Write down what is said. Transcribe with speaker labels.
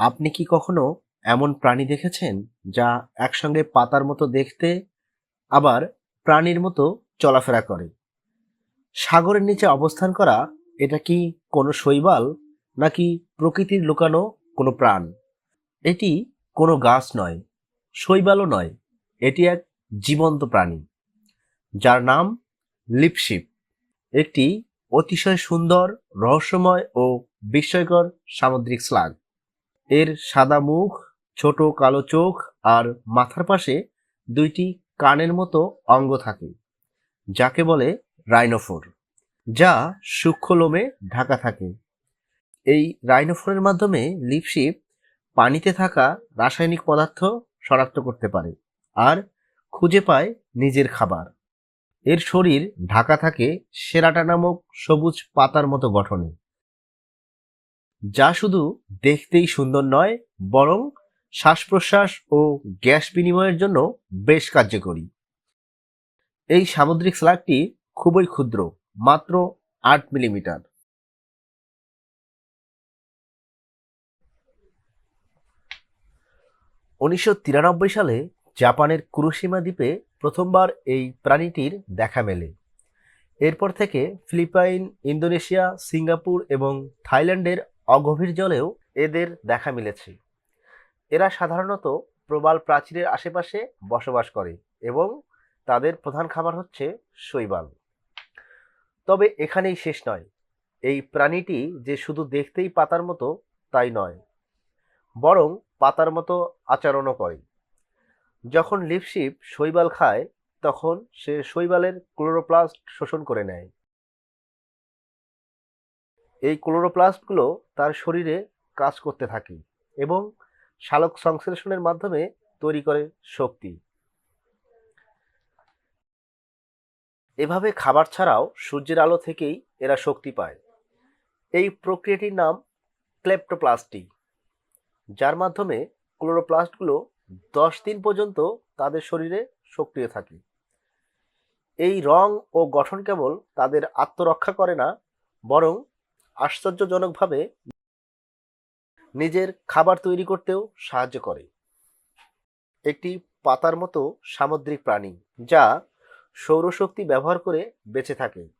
Speaker 1: আপনি কি কখনো এমন প্রাণী দেখেছেন যা একসঙ্গে পাতার মতো দেখতে, আবার প্রাণীর মতো চলাফেরা করে? সাগরের নিচে অবস্থান করা, এটা কি কোনো শৈবাল, নাকি প্রকৃতির লুকানো কোনো প্রাণ? এটি কোনো গাছ নয়, শৈবালও নয়, এটি এক জীবন্ত প্রাণী, যার নাম লিপশিপ। একটি অতিশয় সুন্দর, রহস্যময় ও বিস্ময়কর সামুদ্রিক স্লাগ। এর সাদা মুখ, ছোট কালো চোখ আর মাথার পাশে দুইটি কানের মতো অঙ্গ থাকে, যাকে বলে রাইনোফোর, যা সূক্ষ্ম লোমে ঢাকা থাকে। এই রাইনোফোরের মাধ্যমে লিপশিপ পানিতে থাকা রাসায়নিক পদার্থ শনাক্ত করতে পারে আর খুঁজে পায় নিজের খাবার। এর শরীর ঢাকা থাকে সেরাটা নামক সবুজ পাতার মতো গঠনে। যা শুধু দেখতেই সুন্দর নয়, বরং শ্বাস প্রশ্বাস ও গ্যাস বিনিময়ের জন্য বেশ কার্যকরী। এই সামুদ্রিক স্লাগটি খুবই ক্ষুদ্র, মাত্র আট মিলিমিটার। উনিশশো তিরানব্বই সালে জাপানের কুরুশিমা দ্বীপে প্রথমবার এই প্রাণীটির দেখা মেলে। এরপর থেকে ফিলিপাইন, ইন্দোনেশিয়া, সিঙ্গাপুর এবং থাইল্যান্ডের অগভীর জলেও এদের দেখা মিলেছে। এরা সাধারণত প্রবাল প্রাচীরের আশেপাশে বসবাস করে এবং তাদের প্রধান খাবার হচ্ছে শৈবাল। তবে এখানেই শেষ নয়। এই প্রাণীটি যে শুধু দেখতেই পাতার মতো তাই নয়, বরং পাতার মতো আচরণও করে। যখন লিপশিপ শৈবাল খায়, তখন সে শৈবালের ক্লোরোপ্লাস্ট শোষণ করে নেয়। এই ক্লোরোপ্লাস্টগুলো তার শরীরে কাজ করতে থাকে এবং শালক সংশ্লেষণের মাধ্যমে তৈরি করে শক্তি। এভাবে খাবার ছাড়াও সূর্যের আলো থেকেই এরা শক্তি পায়। এই প্রক্রিয়াটির নাম ক্লেপ্টোপ্লাস্টি, যার মাধ্যমে ক্লোরোপ্লাস্টগুলো দশ দিন পর্যন্ত তাদের শরীরে সক্রিয় থাকে। এই রং ও গঠন কেবল তাদের আত্মরক্ষা করে না, বরং আশ্চর্যজনকভাবে নিজের খাবার তৈরি করতেও সাহায্য করে। একটি পাতার মতো সামুদ্রিক প্রাণী, যা সৌরশক্তি ব্যবহার করে বেঁচে থাকে।